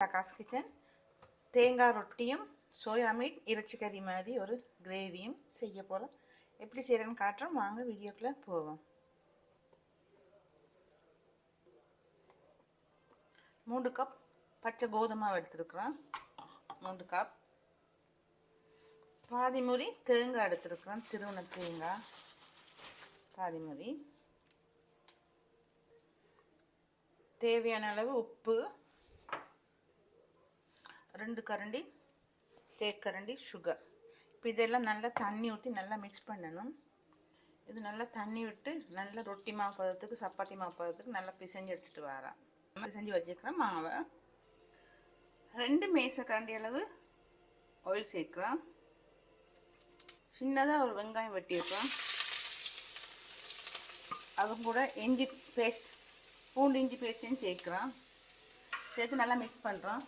காசு கிச்சன் தேங்காய் ரொட்டியும் soya meet இறைச்சி கறி மாதிரி ஒரு கிரேவியும் செய்ய போகிறோம் எப்படி செய்கிறேன்னு காட்டுறோம். வாங்க வீடியோக்குள்ளே போவோம். மூன்று கப் பச்சை கோதுமாவை எடுத்துருக்குறோம். மூன்று கப் பாதி முறி தேங்காய் எடுத்துருக்குறோம். திருவண தேங்காய். பாதி முறி தேவையான அளவு உப்பு ரெண்டு கரண்டி தேக்கரண்டி சுகர் இப்போ இதெல்லாம் நல்லா தண்ணி ஊற்றி நல்லா மிக்ஸ் பண்ணணும். இது நல்லா தண்ணி விட்டு நல்லா ரொட்டி மாவு பதத்துக்கு சப்பாத்தி மாவு பதத்துக்கு நல்லா பிசைஞ்சு எடுத்துகிட்டு வரேன் பிசைஞ்சு வச்சுக்கிறேன் மாவை. ரெண்டு மேச கரண்டி அளவு ஆயில் சேர்க்குறேன் சின்னதாக ஒரு வெங்காயம் வெட்டி வைப்பேன் அது கூட இஞ்சி பேஸ்ட் பூண்டு இஞ்சி பேஸ்ட்டையும் சேர்க்குறேன் சேர்த்து நல்லா மிக்ஸ் பண்ணுறோம்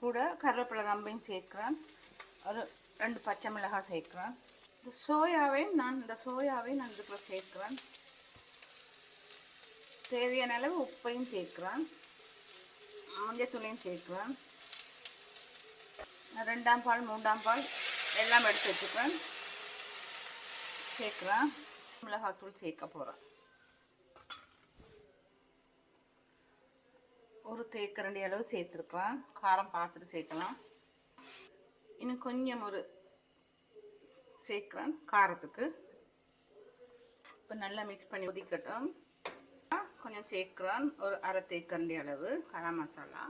கூட கருவேப்பிலை கம்பையும் சேர்க்குறேன். ஒரு ரெண்டு பச்சை மிளகாய் சேர்க்குறேன். இந்த சோயாவையும் நான் இந்த சோயாவையும் நான் இதுக்குள்ள சேர்க்குறேன். தேவையான அளவு உப்பையும் சேர்க்குறேன். மஞ்சத்தூளையும் சேர்க்குறேன். ரெண்டாம் பால் மூன்றாம் பால் எல்லாம் எடுத்து வச்சுக்கிறேன். சேர்க்குறேன். மிளகாத்தூள் சேர்க்க போகிறேன் ஒரு தேக்கரண்டி அளவு சேர்த்துருக்கலாம். காரம் பார்த்துட்டு சேர்க்கலாம். இன்னும் கொஞ்சம் ஒரு சேர்க்குறேன் காரத்துக்கு. இப்போ நல்லா மிக்ஸ் பண்ணி ஒதுக்கட்டும் கொஞ்சம் சேர்க்குறேன் ஒரு அரை தேக்கரண்டி அளவு கரம் மசாலா.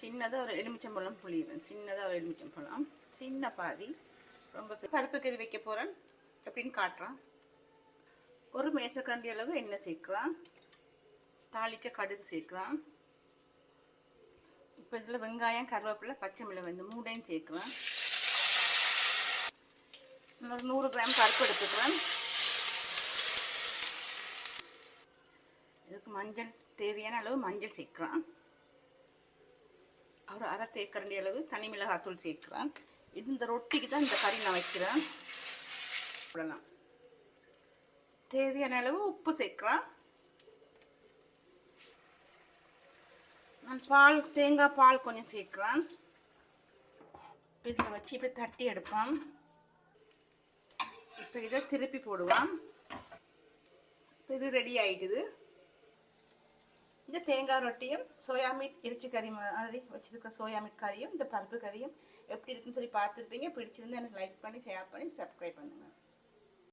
சின்னதாக ஒரு எலுமிச்சம்பழம் புளிவேன் சின்னதாக ஒரு எலுமிச்சம்பழம். சின்ன பாதி. ரொம்ப பருப்பு கறி வைக்க போகிறேன் எப்படின்னு காட்டுறேன். ஒரு மேசக்கரண்டி அளவு எண்ணெய் சேர்க்குறேன் தாளிக்க கடுகு சேர்க்கலாம். இப்போ இதில் வெங்காயம் கருவேப்பிலை பச்சை மிளகாய் இந்த மூடையும் சேர்க்குறேன் ஒரு நூறு கிராம் பருப்பு எடுத்துக்கிறேன் இதுக்கு மஞ்சள் தேவையான அளவு மஞ்சள் சேர்க்குறான் ஒரு அரை தேக்கரண்டி அளவு தனி மிளகாத்தூள் சேர்க்குறான் இது இந்த ரொட்டிக்கு தான் இந்த கறி நான் வைக்கிறேன். விடலாம் தேவையான அளவு உப்பு சேர்க்குறான் நான் பால் தேங்காய் பால் கொஞ்சம் சேர்க்குறேன் இதில் வச்சு இப்போ தட்டி எடுப்போம். இப்போ இதை திருப்பி போடுவோம். இது ரெடி ஆகிடுது இந்த தேங்காய் ரொட்டியும் சோயா மீட் இறைச்சி கறி மாதிரி வச்சுருக்க சோயா மீட் கறியும் இந்த பருப்பு கறியும் எப்படி இருக்குன்னு சொல்லி பார்த்துருப்பீங்க. பிடிச்சிருந்து எனக்கு லைக் பண்ணி ஷேர் பண்ணி சப்ஸ்கிரைப் பண்ணுங்கள்